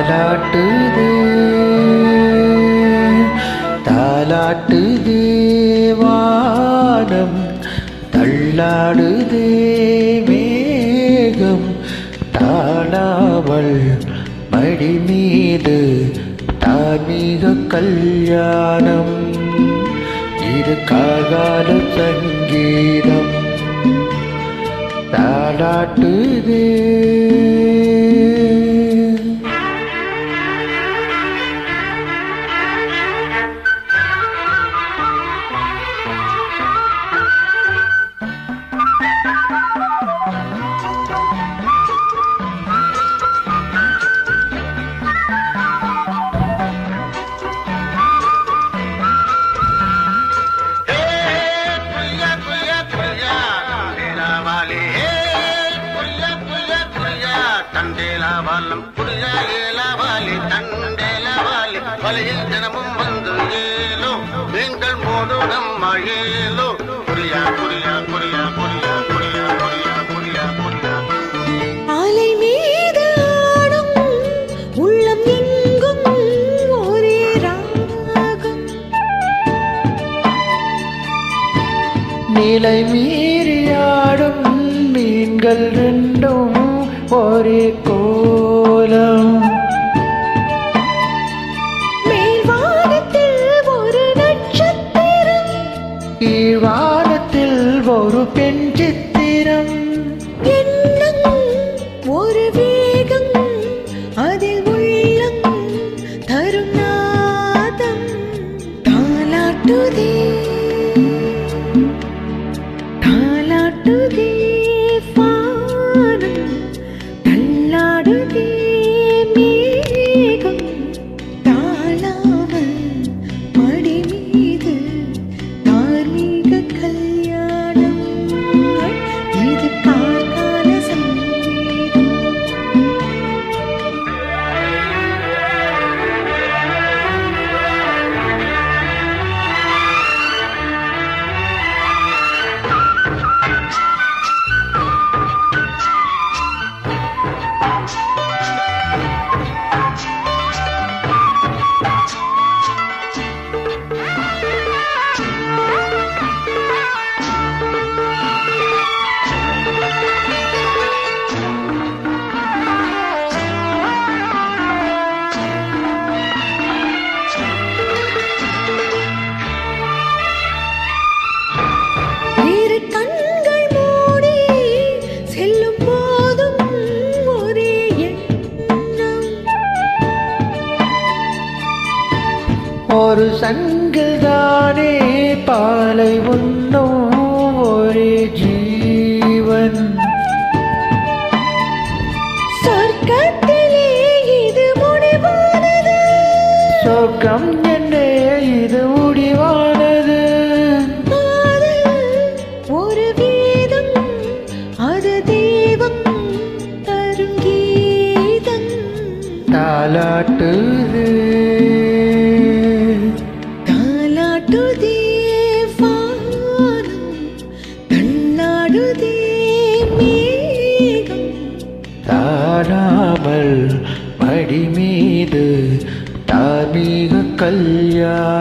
தாலாட்டுது. தாலாட்டுதே வானம் தள்ளாடுதே வேகம் தானாவள் மடி மீது தார்மீக கல்யாணம். இது காகால சங்கீதம். தாளாட்டுதே தண்டேலா வாலம் குய்யா ஏலா வாலி தண்டேலா வாலி வலையில் தினமும் வந்து ஏலோ நீங்கள் மோடு நம்ம ஏலோ. மீது ஆடும் உள்ளம் எங்கும் ஒரே ராகம். நிலை மீறியாடும் மீன்கள் ரெண்டும் ஒரே கோலம். மேல்வானத்தில் ஒரு நட்சத்திரம். ஈழ்வானத்தில் ஒரு பெண் சித்திரம். எண்ணம் ஒரு வேகம் அதில் உள்ளம் தரும் நாதம். தாலாட்டுதே தாலாட்டுதே ஒரு சங்கில் தானே பாலை உண்ணும் ஒரே ஜீவன். சொர்க்கத்திலே இது முடிவானது. சொர்க்கம் என்றே இது முடிவானது. ஒரு வேதம் அது தெய்வம் தரும் கீதம். தாலாட்டுதே படிமீது தார்மீக கல்யாணம்